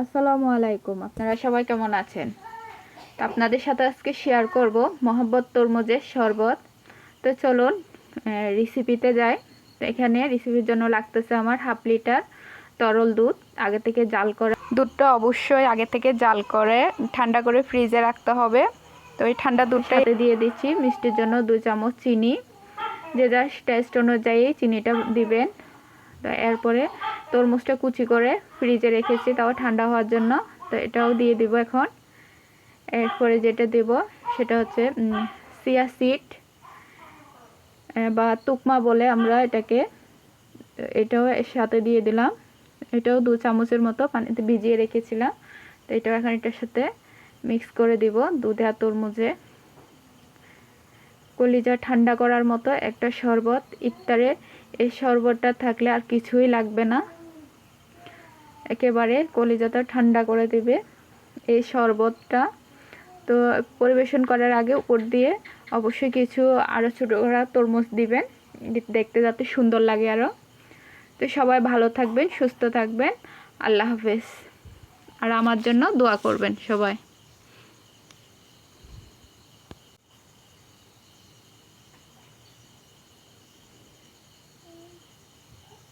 আসসালামু আলাইকুম। আপনারা সবাই কেমন আছেন? তো আপনাদের সাথে আজকে শেয়ার করব মোহাম্মদ তরমুজের শরবত। তো চলুন রেসিপিতে যাই। তো এখানে রেসিপির জন্য লাগতেছে আমার হাফ লিটার তরল দুধ। আগে থেকে জাল করে দুধটা অবশ্যই আগে থেকে জাল করে ঠান্ডা করে ফ্রিজে রাখতে হবে। তো এই ঠান্ডা দুধটা দিয়ে দিচ্ছি মিষ্টির জন্য দু চামচ চিনি। যে যার টেস্ট অনুযায়ী চিনিটা দিবেন। তো এরপরে তরমুজটা কুচি করে ফ্রিজে রেখেছি, তাও ঠান্ডা হওয়ার জন্য। তো এটাও দিয়ে দিব এখন। এরপরে যেটা দেব, সেটা হচ্ছে সিয়া সিড বা তুকমা বলে আমরা এটাকে। এটাও এর সাথে দিয়ে দিলাম। এটাও দু চামচের মতো পানিতে ভিজিয়ে রেখেছিলাম। তো এটাও এখন এটার সাথে মিক্স করে দিব দুধে আর তরমুজে। কলিজা ঠান্ডা করার মতো একটা শরবত। ইফতারে এই শরবতটা থাকলে আর কিছুই লাগবে না। একেবারে কলিজাটা ঠান্ডা করে দেবে এই শরবতটা। তো পরিবেশন করার আগে উপর দিয়ে অবশ্যই কিছু আরও ছোটো করা তরমুজ দিবেন। দেখতে যাতে সুন্দর লাগে আরও তো সবাই ভালো থাকবেন, সুস্থ থাকবেন। আল্লাহ হাফেজ। আর আমার জন্য দোয়া করবেন সবাই।